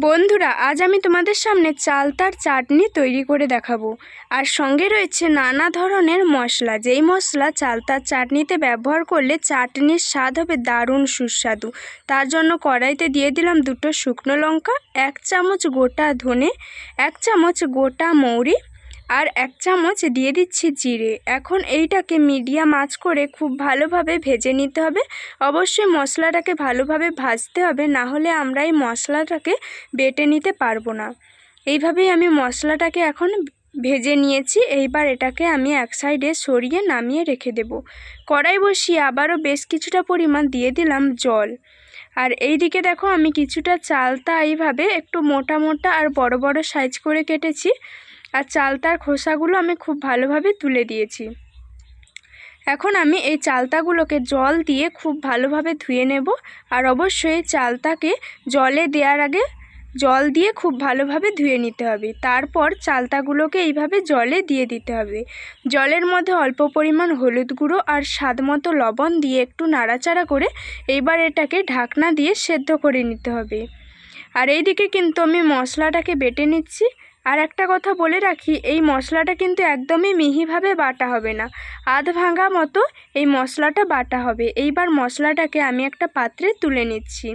বন্ধুরা, আজ আমি তোমাদের সামনে চালতার চাটনি তৈরি করে দেখাবো। আর সঙ্গে রয়েছে নানা ধরনের মশলা। যেই মশলা চালতার চাটনিতে ব্যবহার করলে চাটনির স্বাদ হবে দারুণ সুস্বাদু। তার জন্য কড়াইতে দিয়ে দিলাম দুটো শুকনো লঙ্কা, এক চামচ গোটা ধনে, এক চামচ গোটা মৌরি আর এক চামচ দিয়ে দিচ্ছি জিরে। এখন এইটাকে মিডিয়াম আঁচ করে খুব ভালোভাবে ভেজে নিতে হবে। অবশ্যই মশলাটাকে ভালোভাবে ভাজতে হবে, না হলে আমরা এই মশলাটাকে বেটে নিতে পারব না। এইভাবেই আমি মশলাটাকে এখন ভেজে নিয়েছি। এইবার এটাকে আমি এক সাইডে সরিয়ে নামিয়ে রেখে দেব। কড়াই বসিয়ে আবারও বেশ কিছুটা পরিমাণ দিয়ে দিলাম জল। আর এই দিকে দেখো আমি কিছুটা চালতা এইভাবে একটু মোটা মোটা আর বড় বড় সাইজ করে কেটেছি। আর চালতার খোসাগুলো আমি খুব ভালোভাবে তুলে দিয়েছি। এখন আমি এই চালতাগুলোকে জল দিয়ে খুব ভালোভাবে ধুয়ে নেব আর অবশ্যই চালতাকে জলে দেওয়ার আগে জল দিয়ে খুব ভালোভাবে ধুয়ে নিতে হবে। তারপর চালতাগুলোকে এইভাবে জলে দিয়ে দিতে হবে। জলের মধ্যে অল্প পরিমাণ হলুদ গুঁড়ো আর স্বাদ মতো লবণ দিয়ে একটু নাড়াচাড়া করে এইবার এটাকে ঢাকনা দিয়ে সেদ্ধ করে নিতে হবে। আর এইদিকে কিন্তু আমি মশলাটাকে বেটে নিচ্ছি। আর একটা কথা বলে রাখি, এই মশলাটা কিন্তু একদমই মিহিভাবে বাটা হবে না। আধ ভাঙা মতো এই মশলাটা বাটা হবে। এইবার মশলাটাকে আমি একটা পাত্রে তুলে নিচ্ছি।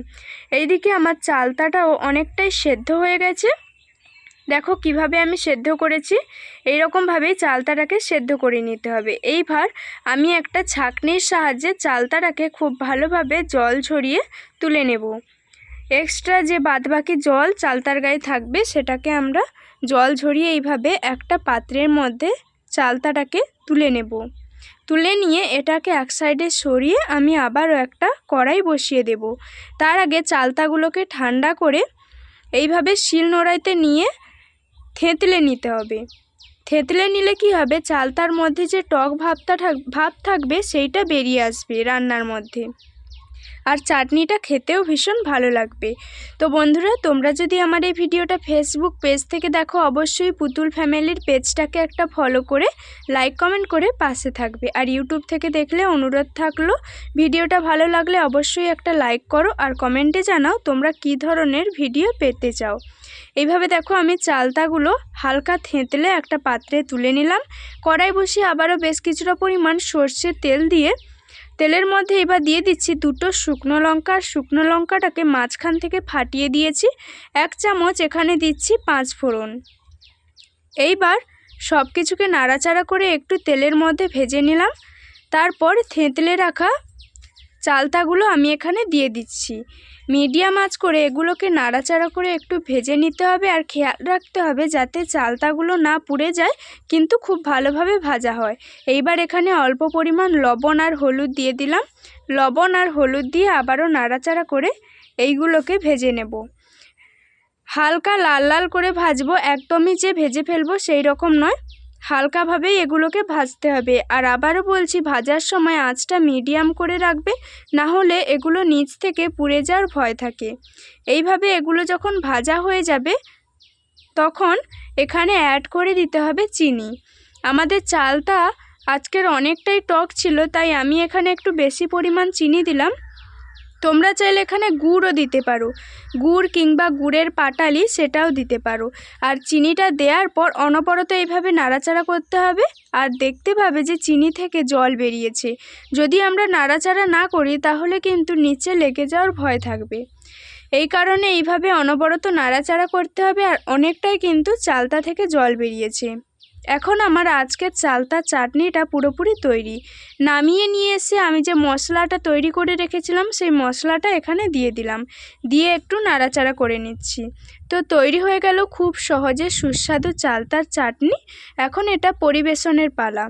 এইদিকে আমার চালতাটাও অনেকটাই সেদ্ধ হয়ে গেছে। দেখো কীভাবে আমি সেদ্ধ করেছি। এইরকমভাবেই চালতাটাকে সেদ্ধ করে নিতে হবে। এইবার আমি একটা ছাকনির সাহায্যে চালতাটাকে খুব ভালোভাবে জল ঝরিয়ে তুলে নেব। এক্সট্রা যে বাদবাকি জল চালতার গায়ে থাকবে, সেটাকে আমরা জল ঝরিয়ে এইভাবে একটা পাত্রের মধ্যে চালতাটাকে তুলে নেব। তুলে নিয়ে এটাকে এক সাইডে সরিয়ে আমি আবারও একটা কড়াই বসিয়ে দেব। তার আগে চালতাগুলোকে ঠান্ডা করে এইভাবে শিল নোড়াইতে নিয়ে থেঁতলে নিতে হবে। থেতলে নিলে কি হবে? চালতার মধ্যে যে টক ভাবটা ভাব থাকবে, সেইটা বেরিয়ে আসবে রান্নার মধ্যে। আর চাটনিটা খেতেও ভীষণ ভালো লাগবে। তো বন্ধুরা, তোমরা যদি আমার এই ভিডিওটা ফেসবুক পেজ থেকে দেখো, অবশ্যই পুতুল ফ্যামিলির পেজটাকে একটা ফলো করে লাইক কমেন্ট করে পাশে থাকবে। আর ইউটিউব থেকে দেখলে অনুরোধ থাকল, ভিডিওটা ভালো লাগলে অবশ্যই একটা লাইক করো আর কমেন্টে জানাও তোমরা কি ধরনের ভিডিও পেতে চাও। এইভাবে দেখো, আমি চালতাগুলো হালকা থেঁতলে একটা পাত্রে তুলে নিলাম। কড়াই বসিয়ে আবারও বেশ কিছুটা পরিমাণ সর্ষের তেল দিয়ে তেলের মধ্যে এবার দিয়ে দিচ্ছি দুটো শুকনো লঙ্কা, আর শুকনো লঙ্কাটাকে মাঝখান থেকে ফাটিয়ে দিয়েছি। এক চামচ এখানে দিচ্ছি পাঁচ ফোড়ন। এইবার সব কিছুকে নাড়াচাড়া করে একটু তেলের মধ্যে ভেজে নিলাম। তারপর থেঁতলে রাখা চালতাগুলো আমি এখানে দিয়ে দিচ্ছি। মিডিয়াম আঁচ করে এগুলোকে নাড়াচাড়া করে একটু ভেজে নিতে হবে আর খেয়াল রাখতে হবে যাতে চালতাগুলো না পুড়ে যায়, কিন্তু খুব ভালোভাবে ভাজা হয়। এইবার এখানে অল্প পরিমাণ লবণ আর হলুদ দিয়ে দিলাম। লবণ আর হলুদ দিয়ে আবারও নাড়াচাড়া করে এইগুলোকে ভেজে নেব। হালকা লাল লাল করে ভাজবো, একদমই যে ভেজে ফেলব সেই রকম নয়। হালকাভাবেই এগুলোকে ভাজতে হবে। আর আবারও বলছি, ভাজার সময় আঁচটা মিডিয়াম করে রাখবে না হলে এগুলো নিচ থেকে পুড়ে যাওয়ার ভয় থাকে। এইভাবে এগুলো যখন ভাজা হয়ে যাবে, তখন এখানে অ্যাড করে দিতে হবে চিনি। আমাদের চালটা আজকের অনেকটাই টক ছিল, তাই আমি এখানে একটু বেশি পরিমাণ চিনি দিলাম। তোমরা চাইলে এখানে গুড়ও দিতে পারো। গুড় কিংবা গুড়ের পাটালি সেটাও দিতে পারো। আর চিনিটা দেওয়ার পর অনবরত এইভাবে নাড়াচাড়া করতে হবে আর দেখতে পাবে যে চিনি থেকে জল বেরিয়েছে। যদি আমরা নাড়াচাড়া না করি, তাহলে কিন্তু নিচে লেগে যাওয়ার ভয় থাকবে। এই কারণে এইভাবে অনবরত নাড়াচাড়া করতে হবে আর অনেকটাই কিন্তু চালতা থেকে জল বেরিয়েছে। এখন আমার আজকের চালতা চাটনিটা পুরোপুরি তৈরি। নামিয়ে নিয়ে এসে আমি যে মশলাটা তৈরি করে রেখেছিলাম, সেই মশলাটা এখানে দিয়ে দিলাম। দিয়ে একটু নাড়াচাড়া করে নিচ্ছি। তো তৈরি হয়ে গেল খুব সহজে সুস্বাদু চালতার চাটনি। এখন এটা পরিবেশনের পালা।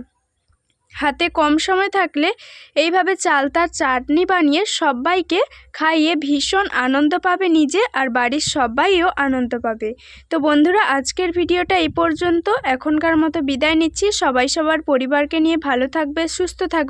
হাতে কম সময় থাকলে এইভাবে চাল তার চাটনি বানিয়ে সবাইকে খাইয়ে ভীষণ আনন্দ পাবে নিজে আর বাড়ির সবাইও আনন্দ পাবে। তো বন্ধুরা, আজকের ভিডিওটা এই পর্যন্ত। এখনকার মতো বিদায় নিচ্ছি। সবাই সবার পরিবারকে নিয়ে ভালো থাকবে, সুস্থ থাকবে।